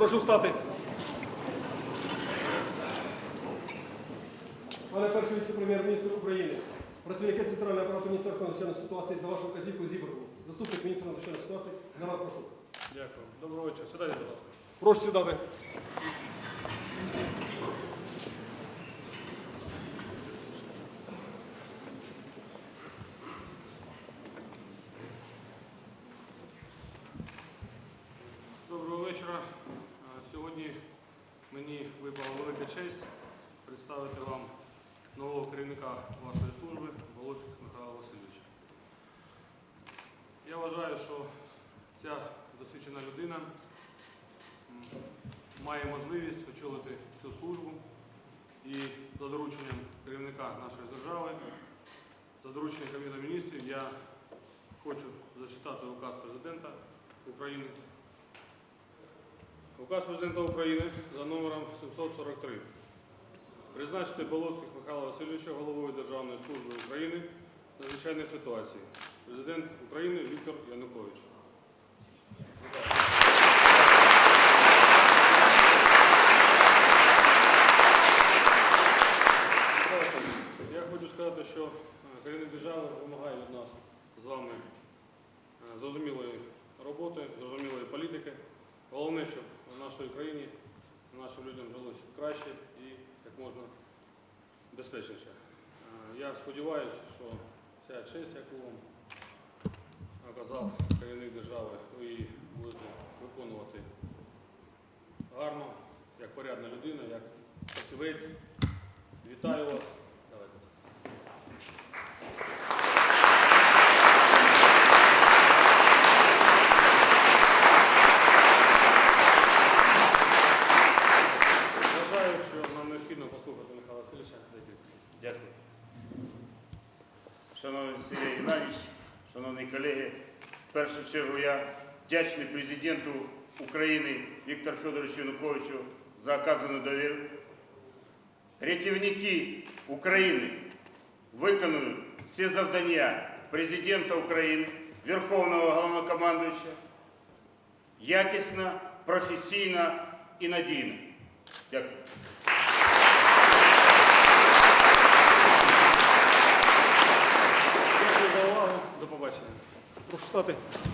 Прошу встати. Пане перший віце-прем'єр-міністр України, працівники Центрального апарату Міністерства надзвичайних ситуації за вашу вказівку зібрану. Заступник міністра надзвичайної ситуації. Генерал, прошу. Дякую. Доброго вечора. Сідайте, будь ласка. Прошу сідати. Доброго вечора. Е, Сьогодні мені випала велика честь представити вам нового керівника вашої служби Волоцьких Михайла Васильовича. Я вважаю, що ця досвідчена людина має можливість очолити цю службу і за дорученням керівника нашої держави, за дорученням Кабінету міністрів я хочу зачитати указ президента України. Указ президента України за номером 743. Призначити Болоцьких Михайла Васильовича головою Державної служби України з надзвичайних ситуацій. Президент України Віктор Янукович. Я хочу сказати, що е, керівник держави вимагає від нас з вами е, зрозумілої роботи, зрозумілої політики. Головне, щоб нашій країні нашим людям жилося краще і як можна безпечніше. Е, Я сподіваюся, що ця честь, яку вам оказав керівник держави, ви її будете виконувати гарно, як порядна людина, як фахівець. Вітаю вас. Давайте. Вважаю, що нам необхідно послухати Михайла Васильовича декілька слів. Дякую. Шановний Сергій Геннадійович, шановні колеги, в першу чергу я вдячний президенту України Віктору Федоровичу Януковичу за оказану довіру. Рятівники України виконують всі завдання президента України, Верховного Головнокомандуюча якісно, професійно і надійно. Дякую. Дякую за